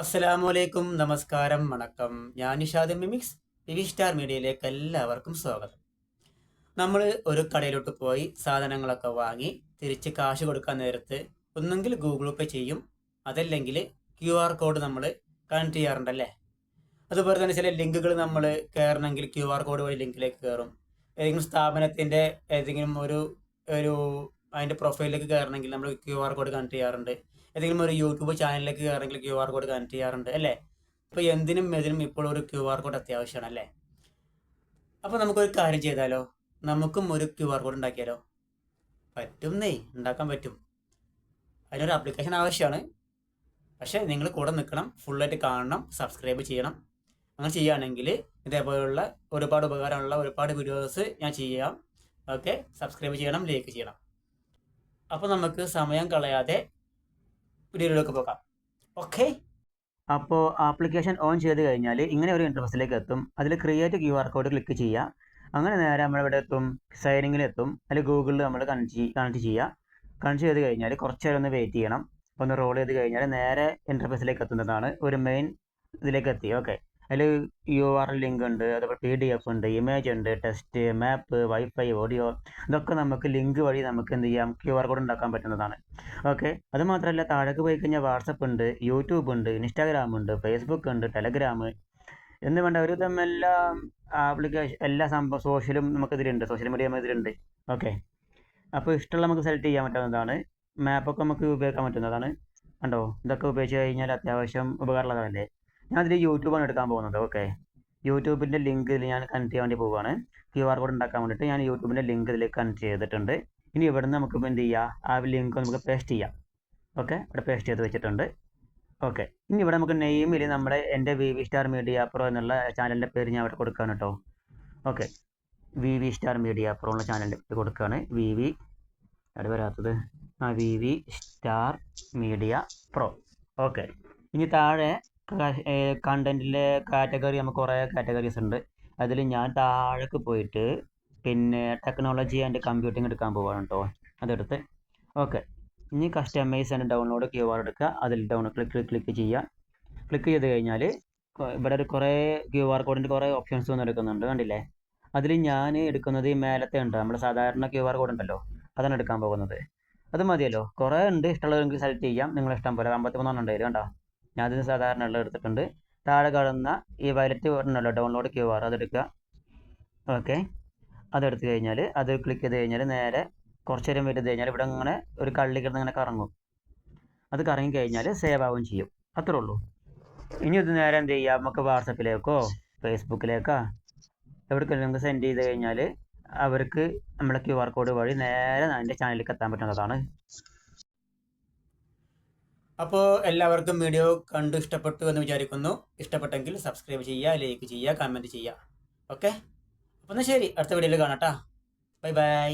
അസ്സലാമു അലൈക്കും നമസ്കാരം വണക്കം. ഞാൻ നിഷാദ് മിമിക്സ്. ടിവി സ്റ്റാർ മീഡിയയിലേക്ക് എല്ലാവർക്കും സ്വാഗതം. നമ്മൾ ഒരു കടയിലോട്ട് പോയി സാധനങ്ങളൊക്കെ വാങ്ങി തിരിച്ച് കാശ് കൊടുക്കാൻ നേരത്ത് ഒന്നെങ്കിൽ ഗൂഗിൾ പേ ചെയ്യും. അതല്ലെങ്കിൽ ക്യു ആർ കോഡ് നമ്മൾ കണക്ട് ചെയ്യാറുണ്ടല്ലേ? അതുപോലെ തന്നെ ചില ലിങ്കുകൾ നമ്മൾ കയറണമെങ്കിൽ ക്യു ആർ കോഡ് വഴി ലിങ്കിലേക്ക് കയറും. ഏതെങ്കിലും സ്ഥാപനത്തിന്റെ ഏതെങ്കിലും ഒരു ഒരു അതിന്റെ പ്രൊഫൈലിലേക്ക് കയറണമെങ്കിൽ നമ്മൾ ക്യു ആർ കോഡ് കണക്ട് ചെയ്യാറുണ്ട്. ഏതെങ്കിലും ഒരു യൂട്യൂബ് ചാനലിലേക്ക് കയറണമെങ്കിൽ ക്യു ആർ കോഡ് കണക്ട് ചെയ്യാറുണ്ട് അല്ലേ? അപ്പോൾ എന്തിനും ഇതിനും ഇപ്പോൾ ഒരു ക്യു ആർ കോഡ് അത്യാവശ്യമാണ് അല്ലേ? അപ്പോൾ നമുക്കൊരു കാര്യം ചെയ്താലോ? നമുക്കും ഒരു ക്യു ആർ കോഡ് ഉണ്ടാക്കിയാലോ? പറ്റും നെയ് ഉണ്ടാക്കാൻ പറ്റും. അതിനൊരു ആപ്ലിക്കേഷൻ ആവശ്യമാണ്. പക്ഷേ നിങ്ങൾ കൂടെ നിൽക്കണം ഫുള്ളായിട്ട് കാണണം സബ്സ്ക്രൈബ് ചെയ്യണം. അങ്ങനെ ചെയ്യുകയാണെങ്കിൽ ഇതേപോലെയുള്ള ഒരുപാട് ഉപകാരമുള്ള ഒരുപാട് വീഡിയോസ് ഞാൻ ചെയ്യാം. ഓക്കെ സബ്സ്ക്രൈബ് ചെയ്യണം ലൈക്ക് ചെയ്യണം. അപ്പോൾ നമുക്ക് സമയം കളയാതെ വീഡിയോയിലേക്ക് പോകാം. ഓക്കെ അപ്പോൾ ആപ്ലിക്കേഷൻ ഓൺ ചെയ്ത് കഴിഞ്ഞാൽ ഇങ്ങനെ ഒരു ഇന്റർഫേസിലേക്ക് എത്തും. അതിൽ create Q R code click ചെയ്യുക അങ്ങനെ നേരെ നമ്മളിവിടെ എത്തും. സൈനിങ്ങിലെത്തും അതിൽ ഗൂഗിളിൽ നമ്മൾ കണക്ട് കണക്ട് ചെയ്യുക കണക്ട് ചെയ്ത് കഴിഞ്ഞാൽ കുറച്ച് നേരം ഒന്ന് വെയിറ്റ് ചെയ്യണം. ഒന്ന് റോൾ ചെയ്ത് കഴിഞ്ഞാൽ നേരെ ഇന്റർഫേസിലേക്ക് എത്തുന്നതാണ്. ഒരു മെയിൻ ഇതിലേക്ക് എത്തി. ഓക്കെ അതിൽ യു ആർ ലിങ്ക് ഉണ്ട് അതുപോലെ പി ഡി എഫ് ഉണ്ട് ഇമേജ് ഉണ്ട് ടെസ്റ്റ് മാപ്പ് വൈഫൈ ഓഡിയോ ഇതൊക്കെ നമുക്ക് ലിങ്ക് വഴി നമുക്ക് എന്ത് ചെയ്യാം ക്യു ആർ കോഡ് ഉണ്ടാക്കാൻ പറ്റുന്നതാണ്. ഓക്കെ അത് മാത്രമല്ല താഴേക്ക് പോയി കഴിഞ്ഞാൽ വാട്സപ്പ് ഉണ്ട് യൂട്യൂബ് ഉണ്ട് ഇൻസ്റ്റാഗ്രാം ഉണ്ട് ഫേസ്ബുക്ക് ഉണ്ട് ടെലഗ്രാം എന്ന് വേണ്ട ഒരു വിധം എല്ലാ ആപ്ലിക്കേഷൻ എല്ലാ സംഭവം സോഷ്യലും നമുക്ക് ഇതിലുണ്ട് സോഷ്യൽ മീഡിയ ഇതിലുണ്ട്. ഓക്കെ അപ്പോൾ ഇഷ്ടമുള്ള നമുക്ക് സെലക്ട് ചെയ്യാൻ പറ്റുന്നതാണ്. മാപ്പൊക്കെ നമുക്ക് ഉപയോഗിക്കാൻ പറ്റുന്നതാണ്. കണ്ടോ? ഇതൊക്കെ ഉപയോഗിച്ച് കഴിഞ്ഞാൽ അത്യാവശ്യം ഉപകാരമുള്ളതല്ലേ ഞാൻ ഇതിൽ യൂട്യൂബാണ് എടുക്കാൻ പോകുന്നത്. ഓക്കെ യൂട്യൂബിന്റെ ലിങ്ക് ഇതിൽ ഞാൻ കണക്ട് ചെയ്യാൻ വേണ്ടി പോവുകയാണ് ക്യു ആർ കോഡ് ഉണ്ടാക്കാൻ വേണ്ടിയിട്ട് ഞാൻ യൂട്യൂബിന്റെ ലിങ്ക് ഇതിൽ കണക്ട് ചെയ്തിട്ടുണ്ട്. ഇനി ഇവിടെ നിന്ന് നമുക്ക് എന്ത് ചെയ്യാം? ആ ലിങ്ക് നമുക്ക് പേസ്റ്റ് ചെയ്യാം. ഓക്കെ ഇവിടെ പേസ്റ്റ് ചെയ്ത് വെച്ചിട്ടുണ്ട്. ഓക്കെ ഇനി ഇവിടെ നമുക്ക് നെയിമിൽ നമ്മുടെ എന്റെ V V Star Media Pro എന്നുള്ള ചാനലിന്റെ പേര് ഞാൻ ഇവിടെ കൊടുക്കുകയാണ് കേട്ടോ okay V V Star Media Pro ഉള്ള ചാനലിന്റെ പേര് കൊടുക്കുകയാണ് വി വി അവിടെ വരാത്തത്? ആ V V Star Media Pro okay ഇനി താഴെ കണ്ടന്റിലെ കാറ്റഗറി നമുക്ക് കുറേ കാറ്റഗറീസ് ഉണ്ട് അതിൽ ഞാൻ താഴേക്ക് പോയിട്ട് പിന്നെ ടെക്നോളജി ആൻഡ് കമ്പ്യൂട്ടിംഗ് എടുക്കാൻ പോവാണ് കേട്ടോ അതെടുത്ത്. ഓക്കെ ഇനി customize and download Q R എടുക്കുക അതിൽ ഡൗൺ ക്ലിക്ക് ക്ലിക്ക് ചെയ്യുക ക്ലിക്ക് ചെയ്ത് കഴിഞ്ഞാൽ ഇവിടെ ഒരു കുറേ ക്യു ആർ കോഡിന്റെ കുറേ ഓപ്ഷൻസ് ഒന്നും എടുക്കുന്നുണ്ട്. കണ്ടില്ലേ? അതിൽ ഞാൻ എടുക്കുന്നത് ഈ മേലത്തെ ഉണ്ട്. നമ്മൾ സാധാരണ ക്യു ആർ കോഡ് ഉണ്ടല്ലോ. അതാണ് എടുക്കാൻ പോകുന്നത്. അത് മതിയല്ലോ. കുറേ ഉണ്ട് ഇഷ്ടമുള്ളതെങ്കിൽ സെലക്ട് ചെയ്യാം. നിങ്ങളിഷ്ടം പോലെ അമ്പത്തി മൂന്നെണ്ണം ഉണ്ട് കണ്ടോ? ഞാൻ അതിന് സാധാരണ ഉള്ള എടുത്തിട്ടുണ്ട്. താഴെ കാണുന്ന ഈ വയലറ്റ് പറഞ്ഞല്ലോ ഡൗൺലോഡ് ക്യു ആർ അതെടുക്കുക ഓക്കെ അതെടുത്ത് കഴിഞ്ഞാൽ അത് ക്ലിക്ക് ചെയ്ത് കഴിഞ്ഞാൽ നേരെ കുറച്ച് നേരം ചെയ്ത് കഴിഞ്ഞാൽ ഇവിടെ ഇങ്ങനെ ഒരു കള്ളി കിടന്ന് ഇങ്ങനെ കറങ്ങും. അത് കറങ്ങി കഴിഞ്ഞാൽ സേവ് ആവുകയും ചെയ്യും. അത്രേ ഉള്ളൂ. ഇനി ഇത് നേരെ എന്ത് ചെയ്യാം? നമുക്ക് വാട്സപ്പിലേക്കോ ഫേസ്ബുക്കിലേക്കോ എവിടേക്കെങ്കിലും നമുക്ക് സെൻഡ് ചെയ്ത് കഴിഞ്ഞാൽ അവർക്ക് നമ്മുടെ ക്യു ആർ കോഡ് വഴി നേരെ അതിന്റെ ചാനലിലേക്ക് എത്താൻ പറ്റുന്നതാണ്. അപ്പോൾ എല്ലാവർക്കും വീഡിയോ കണ്ടു ഇഷ്ടപ്പെട്ടു എന്ന് വിചാരിക്കുന്നു. ഇഷ്ടപ്പെട്ടെങ്കിൽ സബ്സ്ക്രൈബ് ചെയ്യുക ലൈക്ക് ചെയ്യുക കമന്റ് ചെയ്യുക. ഓക്കെ അപ്പോൾ എന്നാൽ ശരി. അടുത്ത വീഡിയോയിൽ കാണാം കേട്ടോ ബൈ ബൈ